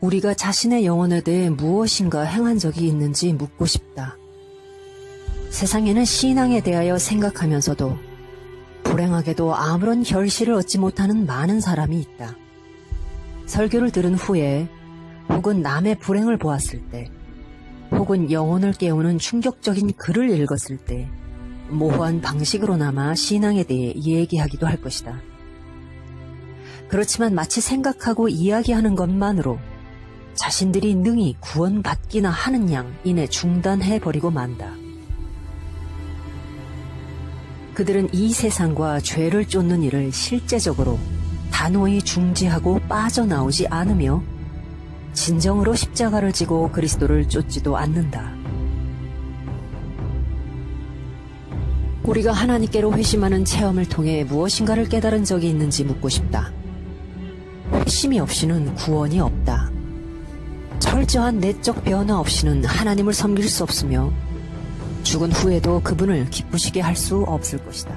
우리가 자신의 영혼에 대해 무엇인가 행한 적이 있는지 묻고 싶다. 세상에는 신앙에 대하여 생각하면서도 불행하게도 아무런 결실을 얻지 못하는 많은 사람이 있다. 설교를 들은 후에 혹은 남의 불행을 보았을 때 혹은 영혼을 깨우는 충격적인 글을 읽었을 때 모호한 방식으로나마 신앙에 대해 얘기하기도 할 것이다. 그렇지만 마치 생각하고 이야기하는 것만으로 자신들이 능히 구원받기나 하는 양 이내 중단해버리고 만다. 그들은 이 세상과 죄를 쫓는 일을 실제적으로 단호히 중지하고 빠져나오지 않으며 진정으로 십자가를 지고 그리스도를 쫓지도 않는다. 우리가 하나님께로 회심하는 체험을 통해 무엇인가를 깨달은 적이 있는지 묻고 싶다. 회심이 없이는 구원이 없다. 철저한 내적 변화 없이는 하나님을 섬길 수 없으며 죽은 후에도 그분을 기쁘시게 할 수 없을 것이다.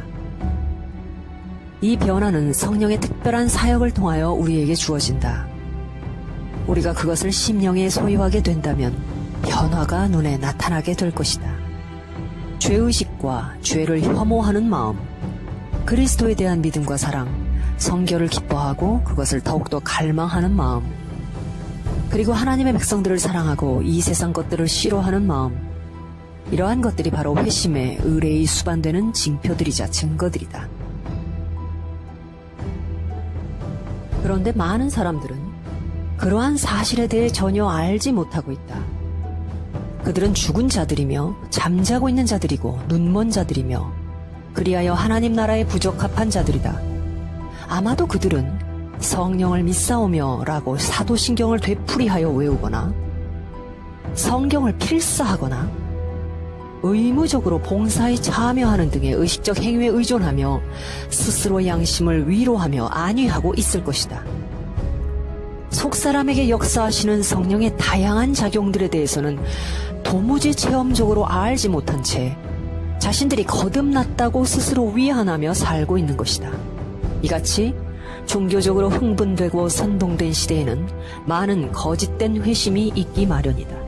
이 변화는 성령의 특별한 사역을 통하여 우리에게 주어진다. 우리가 그것을 심령에 소유하게 된다면 변화가 눈에 나타나게 될 것이다. 죄의식과 죄를 혐오하는 마음, 그리스도에 대한 믿음과 사랑, 성결을 기뻐하고 그것을 더욱더 갈망하는 마음, 그리고 하나님의 백성들을 사랑하고 이 세상 것들을 싫어하는 마음, 이러한 것들이 바로 회심의 의뢰의 수반되는 징표들이자 증거들이다. 그런데 많은 사람들은 그러한 사실에 대해 전혀 알지 못하고 있다. 그들은 죽은 자들이며 잠자고 있는 자들이고 눈먼 자들이며 그리하여 하나님 나라에 부적합한 자들이다. 아마도 그들은 성령을 믿사오며 라고 사도신경을 되풀이하여 외우거나 성경을 필사하거나 의무적으로 봉사에 참여하는 등의 의식적 행위에 의존하며 스스로 양심을 위로하며 안위하고 있을 것이다. 속사람에게 역사하시는 성령의 다양한 작용들에 대해서는 도무지 체험적으로 알지 못한 채 자신들이 거듭났다고 스스로 위안하며 살고 있는 것이다. 이같이 종교적으로 흥분되고 선동된 시대에는 많은 거짓된 회심이 있기 마련이다.